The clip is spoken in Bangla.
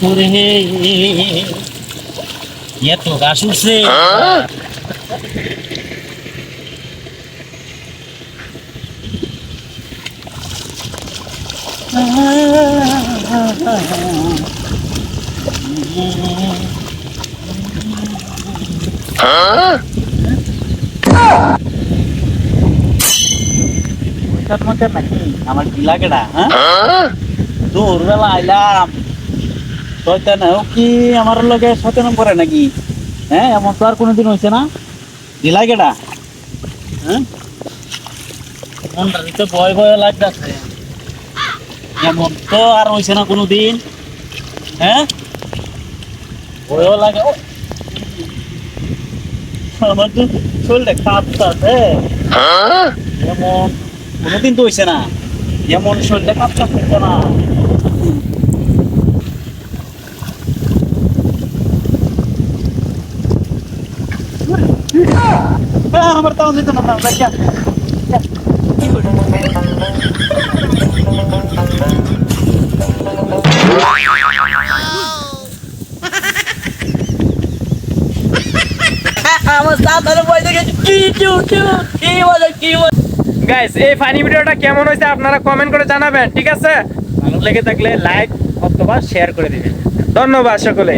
বন্ধুরে এত গাছ উঠছে ওইটার মধ্যে নাকি আমার কি লাগে না হ্যাঁ দূরবেলা আইলাম শয়তানেও কি আমার লগে সচেতন করে নাকি? হ্যাঁ এমন তো আর কোনোদিন হয়েছে না। দিলা কেডা হ্যাঁ? মনটা তো ভয় ভয় লাগতেছে। এমন তো আর হয়েছে না কোনোদিন। হ্যাঁ? ভয়ও লাগে। ও, আমার তো শরীরটা কাঁপতাছে। এমন কোনোদিন তো হয়েছে না। এমন শরীরটা কাঁপতাছে না। আমার তাও দিতে না গাইস এই ফানি ভিডিওটা কেমন হয়েছে আপনারা কমেন্ট করে জানাবেন, ঠিক আছে? ভালো লেগে থাকলে লাইক অথবা শেয়ার করে দিবেন। ধন্যবাদ সকলে।